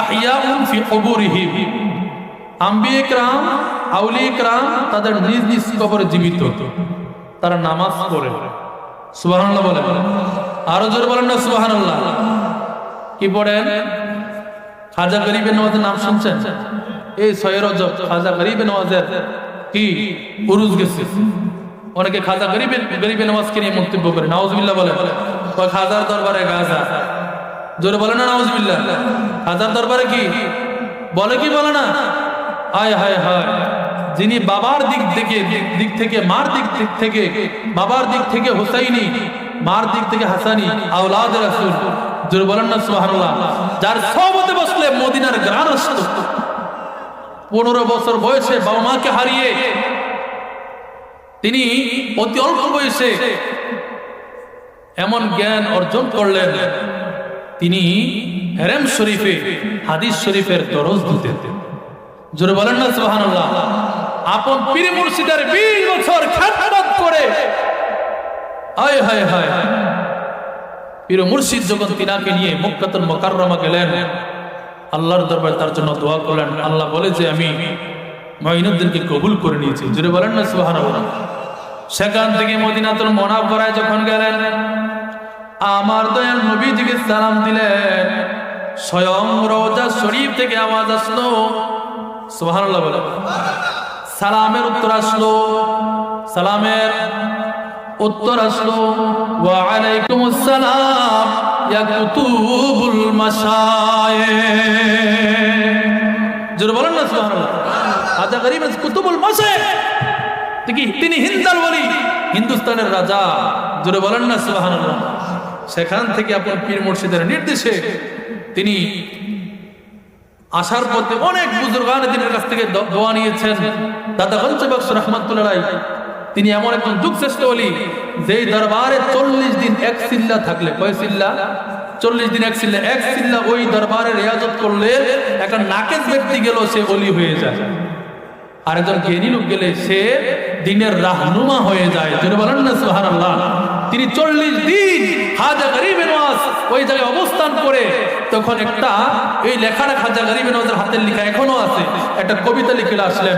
আহিয়াউন ফি কবুরিহিম আম্বিয়ে کرام আউলিয়ে کرام তাদের নিজ নিজ কবরে জীবিত তারা নামাজ পড়ে সুবহানাল্লাহ বলে আরো জোরে বলেন না সুবহানাল্লাহ কি পড়েন খাজা গরিবের নওয়াজের নাম শুনছেন এই ছয় রজব খাজা গরিবের নওয়াজের কি উরুজ গেছে অনেকে খাজা গরিবের গরিবের নওয়াজকে নিয়ে মন্তব্য করে নাউজুবিল্লাহ বলে কয় খাজার দরবারে গাজা জোরে বলে না, নাউজুবিল্লাহ। খাজার দরবারে কি? বলে কি, বলে না? হায় হায় হায়। যিনি বাবার দিক থেকে দিক থেকে, মার দিক দিক থেকে, বাবার দিক থেকে হুসাইনি, মার দিক থেকে হাসানি, আওলাদ রাসূল। জোরে বলেন না, সুবহানাল্লাহ। যার সহবতে বসলে মদিনার গ্রান আসতো। পনেরো বছর বয়সে বাবা মাকে হারিয়ে তিনি অতি অল্প বয়সে এমন জ্ঞান অর্জন করলেন। তিনি হেরেম শরীফে, হাদিস শরীফের দরজ দিতেন। জোরে বলেন না, সুবহানাল্লাহ। আপন পীর মুর্শিদের 20 বছর খ্যাতনাত করে, হায় হায় হায়। পীর মুর্শিদ যখন তিনাকে নিয়ে মক্কাতুল মুকাররমা গেলেন, আল্লাহর দরবারে তার জন্য দোয়া করলেন। আল্লাহ বলে যে, আমি মঈনুদ্দিনকে কবুল করে নিয়েছি। জোরে বলেন না, সুবহানাল্লাহ। সেখান থেকে মদিনাতুল মোনাফরায় যখন গেলেন আমার দয়াল নবীজিকে সালাম দিলেন। স্বয়ং রওজা শরীফ থেকে আওয়াজ আসলো। সুবহানাল্লাহ বলে। সালামের উত্তর আসলো। সালামের উত্তর আসলো। ওয়া আলাইকুম আসসালাম ইয়া কুতুবুল মাশায়ে জোরে বলেন না, সুবহানাল্লাহ। আজা গরিব কুতুবুল মাশায়ে তিনি হিন্দাল বলি হিন্দুস্তানের রাজা। জোরে বলেন না, সুবহানাল্লাহ। সেখান থেকে আপনার পীর মুর্শিদের নির্দেশে তিনি আসার পথে অনেক বুজুর্গান দিনের কাছ থেকে দোয়া নিয়েছেন। দাদা গঞ্চবক্স রহমতুল্লাহ তিনি এমন একজন যুগ শ্রেষ্ঠ বলি যেই দরবারে চল্লিশ দিন এক সিল্লা থাকলে। কয় সিল্লা? চল্লিশ দিন এক সিল্লা। এক সিল্লা ওই দরবারে রেয়াজত করলে একটা নাকেজ ব্যক্তি গেল সে অলি হয়ে যায়। আর একজন জ্ঞানী লোক গেলে সে দিনের রাহনুমা হয়ে যায়। তিনি বলেন না সুহান আল্লাহ তিনি চল্লিশ দিন হাজা গরিব নওয়াজ ওই জায়গায় অবস্থান করে, তখন একটা এই লেখাটা খাজা গরিব হাতের লেখা এখনও আছে। একটা কবিতা লিখে আসলেন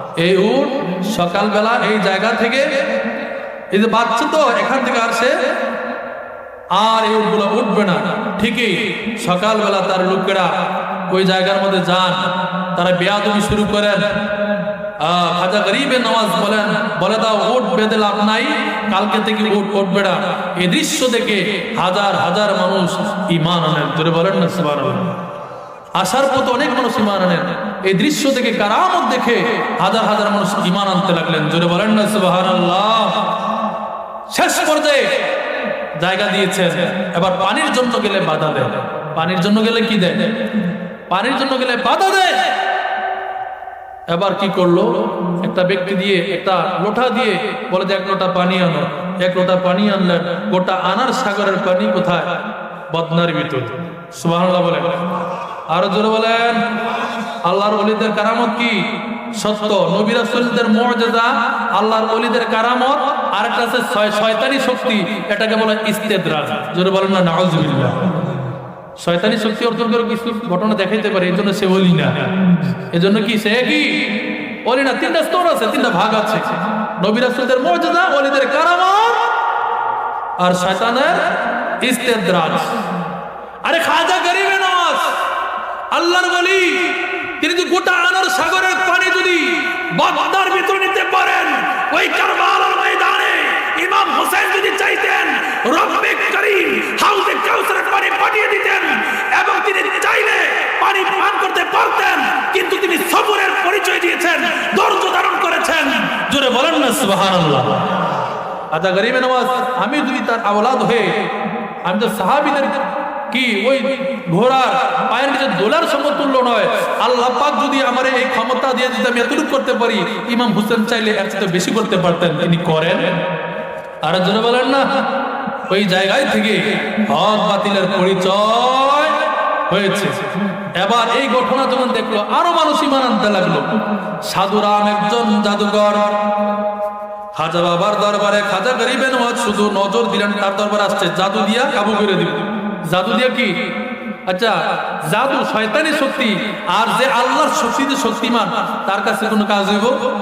এই উট সকালবেলা এই জায়গা থেকে, এই যে বাচ্চা তো এখান থেকে আসে, আর এই উটগুলো উঠবে না। ঠিকই সকালবেলা তার লোকেরা ওই জায়গার মধ্যে যান, তারা বেয়াদবি শুরু করেন। বলেন, বলে বেঁধে লাভ নাই, কালকে থেকে না। এই দৃশ্য দেখে হাজার হাজার মানুষ ইমান আনেন। তোরে বলেন না, সুবহানাল্লাহ। আসার পথে অনেক মানুষ ইমান আনেন এই দৃশ্য দেখে কারামত দেখে হাজার হাজার মানুষ ইমান আনতে লাগলেন। জোরে বলেন না, সুবহানাল্লাহ। শেষ পর্যায়ে জায়গা দিয়েছেন। এবার পানির জন্য গেলে বাধা দেয়। পানির জন্য গেলে কি দেয়? পানির জন্য গেলে বাধা দেয়। এবার কি করল? একটা ব্যক্তি দিয়ে একটা লোটা দিয়ে বলে যে, এক লোটা পানি আনো। এক লোটা পানি আনলেন। গোটা আনার সাগরের পানি কোথায়? বদনার ভিতর। সুবহানাল্লাহ বলে আরও জোরে বলেন। আল্লাহর অলিদের কারামত কি? সত্য। নবী রাসূলদের মুজিজা, আল্লাহর অলিদের কারামত আর একটা আছে শয়- শয়তানি শক্তি। এটাকে বলে ইস্তেদরাজ। জোরে বলেন না, নাউজুবিল্লাহ। শয়তানি শক্তি অর্জন করে কিছু ঘটনা দেখাইতে পারে, এই জন্য সে অলি না। এজন্য কি, সে কি? অলি না, তিনটা স্তর আছে, তিনটা ভাগ আছে। নবী রাসূলদের মর্যাদা অলিদের কারামত আর শয়তানের ইস্তেদরাজ। আরে খাজা গরিবে নওয়াজ আল্লাহর বলি তিনি যদি গোটা আনার সাগরের পানি যদি বাগদার ভিতর নিতে পারেন, ওই কারবালার ময়দানে ইমাম হোসেন যদি চাইতেন, রব্বে করিম হাউজে কাউসারের পানি পাঠিয়ে দিতেন এবং তিনি চাইলে পানি পান করতে পারতেন, কিন্তু তিনি সবরের পরিচয় দিয়েছেন, ধৈর্য ধারণ করেছেন। জোরে বলেন না, সুবহানাল্লাহ। আচ্ছা গরিবে নওয়াজ আমি যদি তার আওলাদ হয়ে, আমি তো সাহাবিদের কি? ওই ঘোড়ার পায়ের নিচে দোলার সমতুল্য নয়। আল্লাহ পাক যদি আমার এই ক্ষমতা দিয়ে যদি আমি এতটুকু করতে পারি, ইমাম হোসেন চাইলে এর চেয়ে বেশি করতে পারতেন। তিনি করেন। আর জন্য বলেন না। ওই জায়গায় থেকে হক বাতিলের পরিচয় হয়েছে। এবার এই ঘটনা যখন দেখল, আরও মানুষ ইমান আনতে লাগল। সাধুরাম একজন জাদুকর। খাজা বাবার দরবারে খাজা গরিবে নওয়াজ শুধু নজর দিলেন, তার দরবার আসছে, জাদু দিয়া কাবু করে দিল। জাদু দিয়ে কি? আচ্ছা জাদু শয়তানি শক্তি আর যে আল্লাহর শক্তিতে শক্তিমান, তার কাছে কোনো কাজ হইব?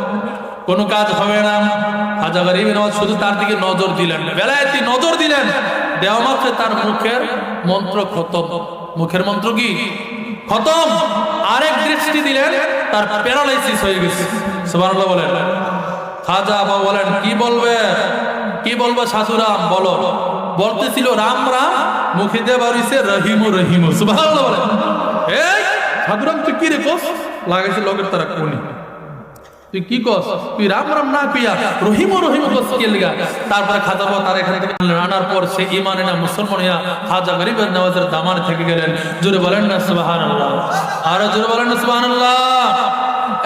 কোনো কাজ হবে না। খাজা গরিবে নওয়াজ শুধু তার দিকে নজর দিলেন। বেলায়েতি নজর দিলেন। দেওয়া মাত্রে তার মুখের মন্ত্র খতম। মুখের মন্ত্র কি? খতম। আরেক দৃষ্টি দিলেন, তার প্যারালাইসিস হয়ে গেছে। সুবহানাল্লাহ বলেন। খাজা বাবা বলেন, কি বলবে? কি বলবে শাশুরাম বলো। বলতেছিল, রাম রাম মুখে দিয়ে বাড়িছে রহিম রহিম। সুবহানাল্লাহ সাধুরাম তুই কি রে কোস? লাগাইছে লগের তারা কোনি তুই কি কস? তুই রাম রাম না পিয়া রহিম রহিম কস কে লিগা? তারপরে খাজা তার এখানে থেকে। আনার পর সে ইমানে না মুসলমান হইয়া খাজা গরিবের নওয়াজের দামানে থেকে গেলেন। জোরে বলেন না, সুবহানাল্লাহ। আর জোরে বলেন না, সুবহানাল্লাহ।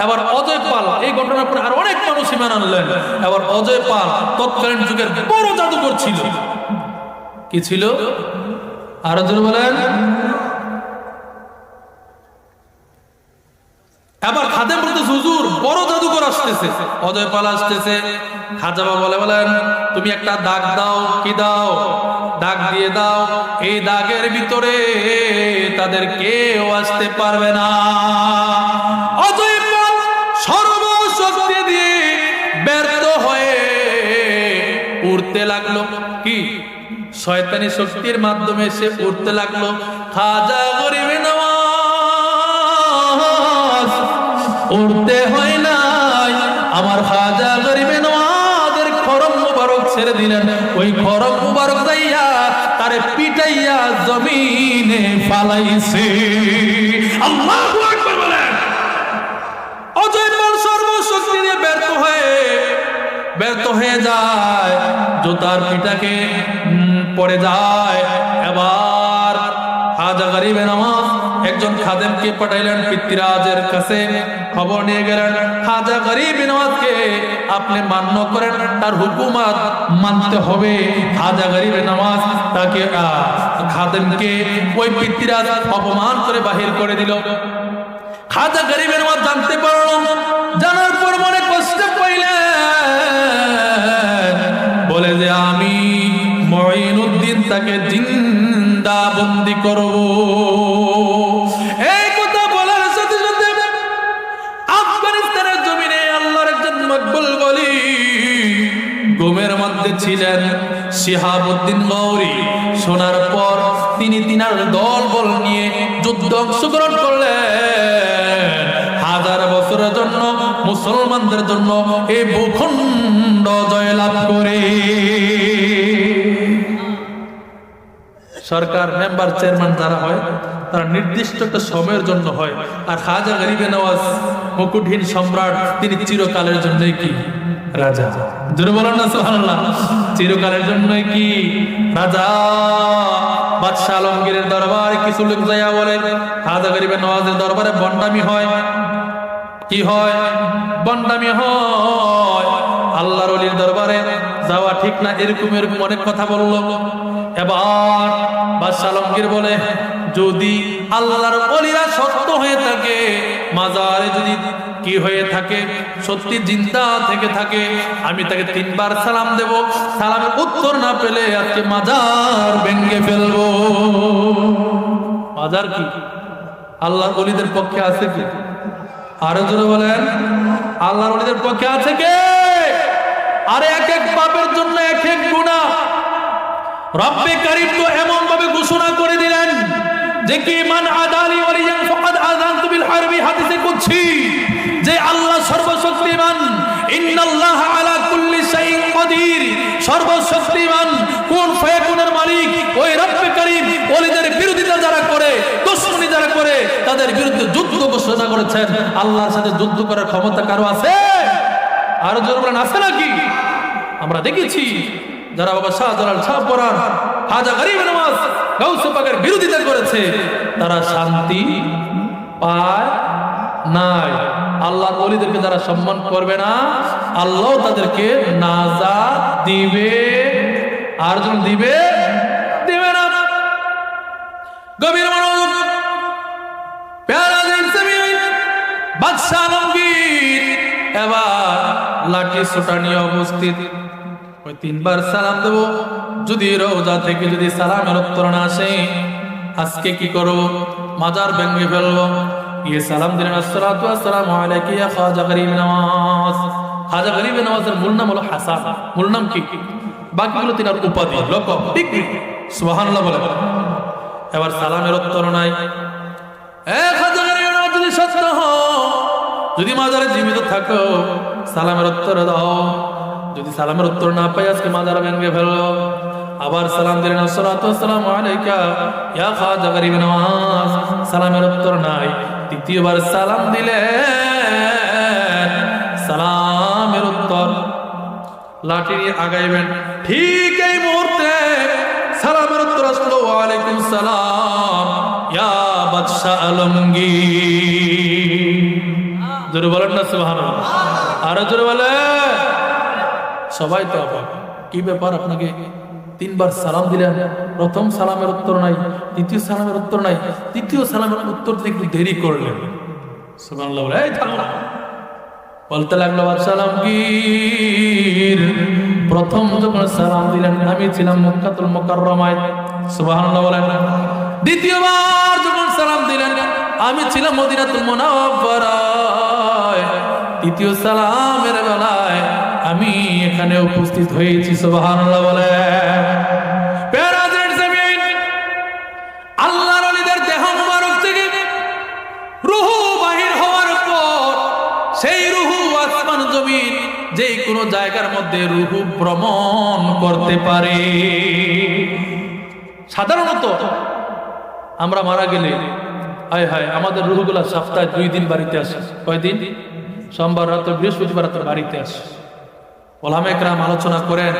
এবার অজয় পাল, এই ঘটনার পরে আর অনেক মানুষ ইমান আনলেন। এবার অজয় পাল তৎকালীন যুগের বড় জাদুকর ছিল। কি ছিল? আরও জোরে বলেন, এবার খাদেম বলতে হুজুর, বড় জাদুকর আসতেছে। অজয় পাল আসতেছে খাজা বলে, বলেন, তুমি একটা দাগ দাও, কি দাও? দাগ দিয়ে দাও, এই দাগের ভিতরে তাদের কেউ আসতে পারবে না। অজয় পাল সর্বশক্তি দিয়ে ব্যর্থ হয়ে উড়তে লাগল। কি শয়তানি শক্তির মাধ্যমে সে উঠতে লাগল। খাজা গরিবে নওয়াজ, উঠতে হয় নাই। আমার খাজা গরিবে নওয়াজের খরম মুবারক ছেড়ে দিলেন। ওই খরম মুবারক যাইয়া তারে পিটাইয়া জমিনে ফালাইছে। আল্লাহু অজয় পাল সর্বশক্তি দিয়ে ব্যর্থ হয়ে ব্যর্থ হয়ে যায়। জোতার পিটাকে পড়ে যায়। এবার খাজা গরিবে নামাজ একজন খাদেমকে পাঠাইলেন পিতৃরাজের কাছে। খবর নিয়ে গেলেন খাজা গরিব নওয়াজকে আপনি মান্য করেন, তার হুকুমত মানতে হবে। খাজা গরিব নামাজ তাকে খাদেমকে ওই পিতৃরাজ অপমান করে বাহির করে দিল। খাজা গরিবের মত জানতে পারলাম জানার তাকে জিন্দা বন্দি করব। এই কথা বলার সাথে সাথে আফগানিস্তানের জমিনে আল্লাহর একজন মকবুল বলি গোমের মধ্যে ছিলেন শিহাবুদ্দিন গৌরী। শোনার পর তিনি তিনার দল বল নিয়ে যুদ্ধ অংশগ্রহণ করলেন। হাজার বছরের জন্য, মুসলমানদের জন্য এই ভূখণ্ড জয়লাভ করে। সরকার মেম্বার চেয়ারম্যান যারা হয়, তারা নির্দিষ্ট একটা সময়ের জন্য হয়। আর খাজা গরিবে নওয়াজ মুকুটহীন সম্রাট, তিনি চিরকালের জন্যই কি? রাজা। জোরে বলেন না, সুবহানাল্লাহ। চিরকালের জন্যই কি? রাজা। বাদশাহ আলমগীরের দরবারে কিছু লোক যাইয়া বলে, খাজা গরিবে নওয়াজের দরবারে বন্ডামি হয়। কি হয়? বন্ডামি হয়। আল্লাহর অলির দরবারে যাওয়া ঠিক না, এরকম এরকম অনেক কথা বলল। এবার বাদশাহ আলমগীর বলে, যদি আল্লাহর অলিরা সত্য হয়ে থাকে, মাজারে যদি কি হয়ে থাকে, সত্যি জিন্দা থেকে থাকে, আমি তাকে তিনবার সালাম দেব। সালামের উত্তর না পেলে আজকে মাজার ভেঙ্গে ফেলব। মাজার কি? আল্লাহর অলিদের পক্ষে আছে কি? আরও জোরে বলেন, আল্লাহর ওলিদের পক্ষে আছে কে? আরে এক এক পাপের জন্য এক এক গুণা রব্বে কারিম তো এমন ভাবে ঘোষণা করে দিলেন যে কি, মান আদালি ওয়ালিয়ান ফাকাদ আযানতু বিল হারবি হাদিসে কুদসি যে আল্লাহ সর্বশক্তিমান, ইন্নাল্লাহ আলা কুল্লি শাইইন কাদির সর্বশক্তিমান, কোন ফায়াকুনের মালিক ওই রব্বে কারিম ওলিদের বিরোধিতা যারা করে, দুশমনি যারা করে, তাদের বিরুদ্ধে যুদ্ধ ঘোষণা করেছেন। আল্লাহর সাথে যুদ্ধ করার ক্ষমতা কারও আছে? আরও জোর বলেন, আছে নাকি? আমরা দেখেছি। যারা বাবা শাহজালাল শাহ পরান হাজা গরিব নামাজ, গাউসে পাকের বিরোধিতা করেছে, তারা শান্তি পায় নাই। আল্লাহর ওলিদেরকে যারা সম্মান করবে না আল্লাহ তাদেরকে নাজাত দিবে। আর জন দিবে দিবে না। গভীর মনোযোগ বাদশাহ আলমগীর, এবার লাঠি সোটা নিয়ে উপস্থিত ওই তিনবার সালাম দেব। যদি রোজা থেকে যদি সালামের উত্তর না আসে, আজকে কি করব? মাজার ভেঙে ফেলব। ইয়ে সালাম দিলেন আসসালামু আলাইকা ইয়া খাজা গরিব নওয়াজের মূল নাম হলো হাসান। মূল নাম কি? বাকিগুলো তিনার উপাধি লোক ডিগ্রি। বলে। এবার সালামের উত্তর নাই। যদি যদি মাজারে জীবিত থাকো, সালামের উত্তর দাও। যদি সালামের উত্তর না পাই, আজকে মাজার ভেঙে ফেলো আবার সালাম দিলেন আসসালামু আলাইকা সালামের উত্তর নাই। তৃতীয়বার সালাম দিলেন। সালামের উত্তর। লাঠি নিয়ে আগাইবেন। ঠিক এই মুহূর্তে সালামের উত্তর আসলো, ওয়ালাইকুম সালাম, ইয়া বাদশাহ আলমগীর। জোরে বলেন না, সুবহানাল্লাহ। আরও জোরে বলে সবাই তো অবাক কি ব্যাপার আপনাকে? তিনবার সালাম দিলেন, প্রথম সালামের উত্তর নাই, দ্বিতীয় সালামের উত্তর নাই, তৃতীয় সালামের উত্তর দিতে একটু দেরি করলেন। বলে। বলতে লাগল সালাম গীর প্রথম যখন সালাম দিলেন, আমি ছিলাম মক্কাতুল মুকাররমায়। সুবহানাল্লাহ বলেন দ্বিতীয়বার যখন সালাম দিলেন, আমি ছিলাম মদিনাতুল মুনাওয়ারায়। তৃতীয় সালামের বেলায় আমি এখানে উপস্থিত হয়েছি, সুবহানাল্লাহ বলে। আল্লাহর ওলিদের দেহ মুবারক থেকে রুহু বাহির হওয়ার পর সেই রুহু আসমান জমিন যে কোনো জায়গার মধ্যে রুহু ভ্রমণ করতে পারে। সাধারণত আমরা মারা গেলে, হায় হায়, আমাদের রুহুগুলা সপ্তাহে দুই দিন বাড়িতে আসে। কয়দিন? সোমবার রাত, বৃহস্পতিবার রাত বাড়িতে আসে। ওলামেকরাম আলোচনা করেন,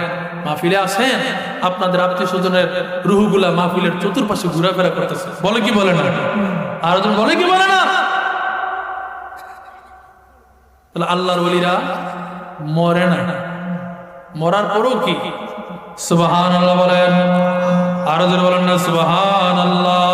মাহফিলে আসেন, আপনাদের আত্মীয় স্বজনের রুহুগুলা মাহফিলের চতুর্পাশে ঘোরাফেরা করতেছে। বলে কি বলে না? আর বলে কি বলে না? তাহলে আল্লাহর ওলিরা মরে না। মরার পরও কি? সুবাহান আল্লাহ বলেন। আরও বলেন না সুবাহান আল্লাহ